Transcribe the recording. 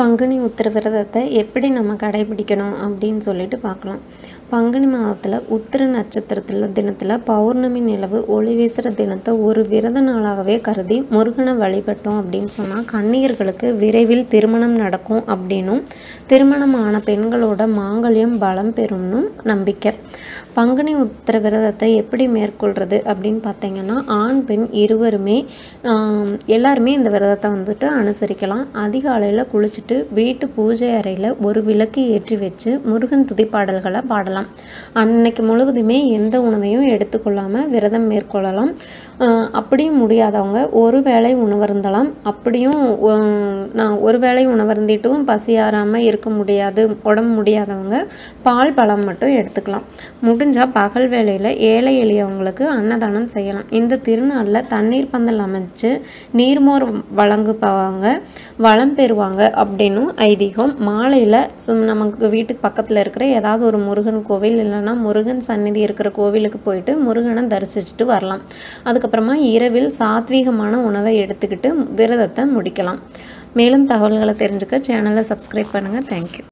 பங்குனி உத்திர விரதத்தை எப்படி நம்ம கடைபிடிக்கணும் அப்படின்னு சொல்லிட்டு பார்க்கலாம். பங்குனி மாதத்தில் உத்திர நட்சத்திரத்தில் தினத்தில் பௌர்ணமி நிலவு ஒளி வீசுகிற தினத்தை ஒரு விரத நாளாகவே கருதி முருகனை வழிபட்டோம் அப்படின்னு சொன்னால் கன்னியர்களுக்கு விரைவில் திருமணம் நடக்கும் அப்படின்னும் திருமணமான பெண்களோட மாங்கல்யம் பலம் பெறும்னும் நம்பிக்கை. பங்குனி உத்திர விரதத்தை எப்படி மேற்கொள்கிறது அப்படின்னு பார்த்தீங்கன்னா ஆண் பெண் இருவருமே எல்லாருமே இந்த விரதத்தை வந்துட்டு அனுசரிக்கலாம். அதிகாலையில் குளிச்சுட்டு வீட்டு பூஜை அறையில் ஒரு விளக்கு ஏற்றி வச்சு முருகன் துதிப்பாடல்களை பாடலாம். அன்னைக்கு முழுவதுமே எந்த உணவையும் எடுத்துக்கொள்ளாமல் விரதம் மேற்கொள்ளலாம். அப்படியும் முடியாதவங்க ஒரு வேளை உணவருந்தலாம். அப்படியும் நான் ஒரு வேளை உணவருந்திட்டும் பசியாராமல் இருக்க முடியாது உடம்பு முடியாதவங்க பால் பழம் மட்டும் எடுத்துக்கலாம். முடிஞ்சால் பகல் வேளையில் ஏழை எளியவங்களுக்கு அன்னதானம் செய்யலாம். இந்த திருநாளில் தண்ணீர் பந்தல் அமைச்சு நீர்மோர் வழங்குபவங்க வளம் பெறுவாங்க அப்படின்னும் ஐதீகம். மாலையில் நமக்கு வீட்டுக்கு பக்கத்தில் இருக்கிற ஏதாவது ஒரு முருகன் கோவில் இல்லைன்னா முருகன் சந்நிதி இருக்கிற கோவிலுக்கு போயிட்டு முருகனை தரிசிச்சுட்டு வரலாம். அதுக்கப்புறமா இரவில் சாத்வீகமான உணவை எடுத்துக்கிட்டு விரதத்தை முடிக்கலாம். மேலும் தகவல்களை தெரிஞ்சுக்க சேனலை சப்ஸ்கிரைப் பண்ணுங்கள் தேங்க்யூ